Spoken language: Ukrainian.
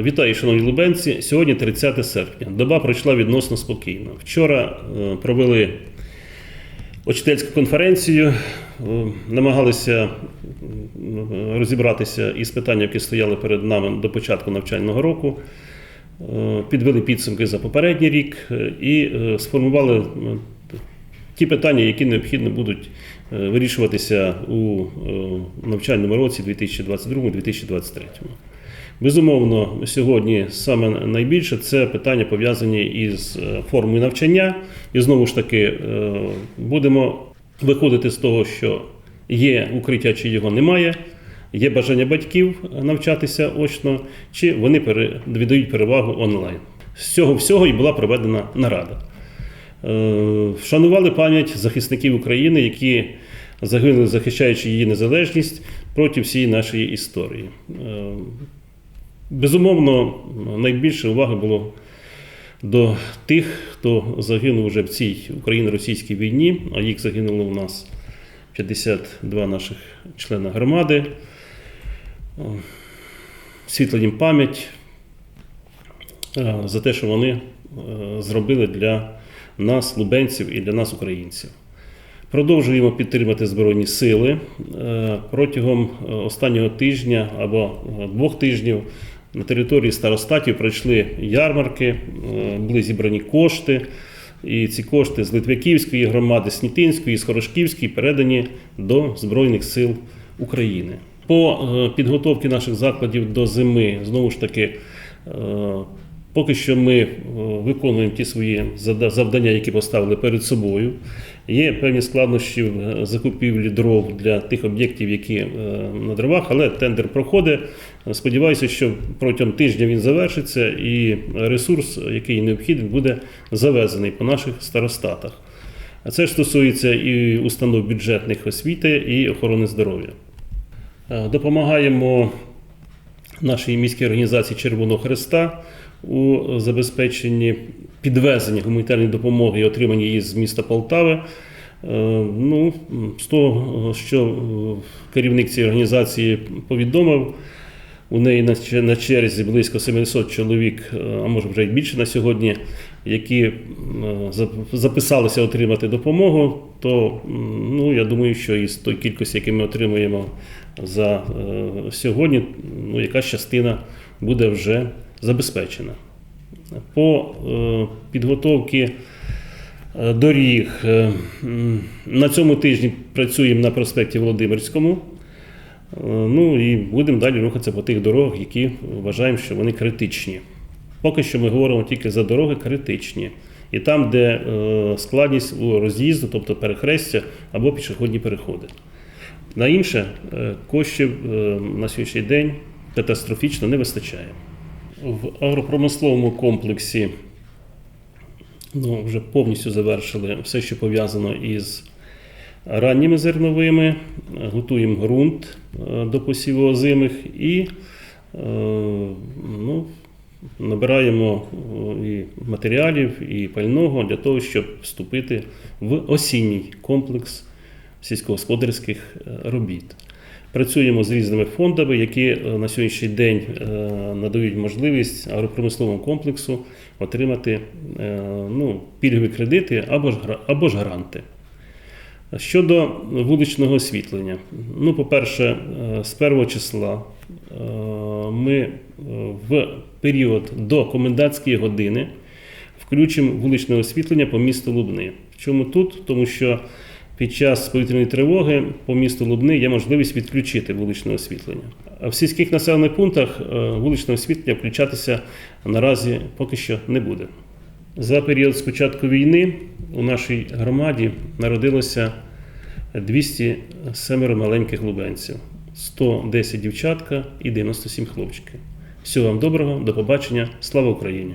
Вітаю, шановні лубенці. Сьогодні 30 серпня. Доба пройшла відносно спокійно. Вчора е, провели учительську конференцію, е, намагалися розібратися із питаннями, які стояли перед нами до початку навчального року. Е, Підвели підсумки за попередній рік е, і е, сформували е, ті питання, які необхідно будуть е, вирішуватися у е, навчальному році 2022-2023. Безумовно, сьогодні саме найбільше це питання пов'язані із е, формою навчання. І знову ж таки е, будемо виходити з того, що є укриття, чи його немає. Є бажання батьків навчатися очно, чи вони віддають перевагу онлайн. З цього всього і була проведена нарада. Е, Вшанували пам'ять захисників України, які загинули, захищаючи її незалежність проти всієї нашої історії. Безумовно, найбільше уваги було до тих, хто загинув вже в цій Україно-російській війні, а їх загинуло у нас 52 наших члена громади. Світла їм пам'ять е, за те, що вони е, зробили для нас, лубенців, і для нас, українців. Продовжуємо підтримати Збройні Сили. Е, Протягом останнього тижня або двох тижнів на території старостатів пройшли ярмарки, е, були зібрані кошти. І ці кошти з Литвяківської громади, Снітинської, з Хорошківської передані до Збройних сил України. По е, підготовці наших закладів до зими, знову ж таки, е, Поки що ми е, виконуємо ті свої завдання, які поставили перед собою. Є певні складнощі в закупівлі дров для тих об'єктів, які е, на дровах, але тендер проходить. Сподіваюся, що протягом тижня він завершиться і ресурс, який необхідний, буде завезений по наших старостатах. А це ж стосується і установ бюджетних освіти, і охорони здоров'я. Е, Допомагаємо нашій міській організації Червоного Христа у забезпеченні підвезення гуманітарної допомоги і отримання її з міста Полтави. Е, Ну, з того, що керівник цієї організації повідомив, у неї на черзі близько 700 чоловік, е, а може вже й більше на сьогодні, які записалися отримати допомогу, то ну, я думаю, що із тої кількості, яку ми отримуємо за е, сьогодні, ну, якась частина буде вже забезпечена. По е, підготовці е, доріг е, на цьому тижні працюємо на проспекті Володимирському. Ну і будемо далі рухатися по тих дорогах, які вважаємо, що вони критичні. Поки що ми говоримо тільки за дороги критичні. І там, де складність у роз'їзду, тобто перехрестя або пішохідні переходи. На інше коштів на сьогоднішній день катастрофічно не вистачає. В агропромисловому комплексі ну, вже повністю завершили все, що пов'язано із ранніми зерновими, готуємо ґрунт е, до посіву озимих і е, ну, набираємо е, і матеріалів, і пального для того, щоб вступити в осінній комплекс сільськогосподарських робіт. Працюємо з різними фондами, які е, на сьогоднішній день е, надають можливість агропромисловому комплексу отримати е, ну, пільгові кредити або ж, або ж гранти. Щодо вуличного освітлення, ну, по-перше, з 1 числа ми в період до комендантської години включимо вуличне освітлення по місту Лубни. В Чому тут? Тому що під час повітряної тривоги по місту Лубни є можливість відключити вуличне освітлення. В сільських населених пунктах е, вуличне освітлення включатися наразі поки що не буде. За період з початку війни у нашій громаді народилося 207 маленьких лубенців, 110 дівчатка і 97 хлопчиків. Всього вам доброго, до побачення, слава Україні!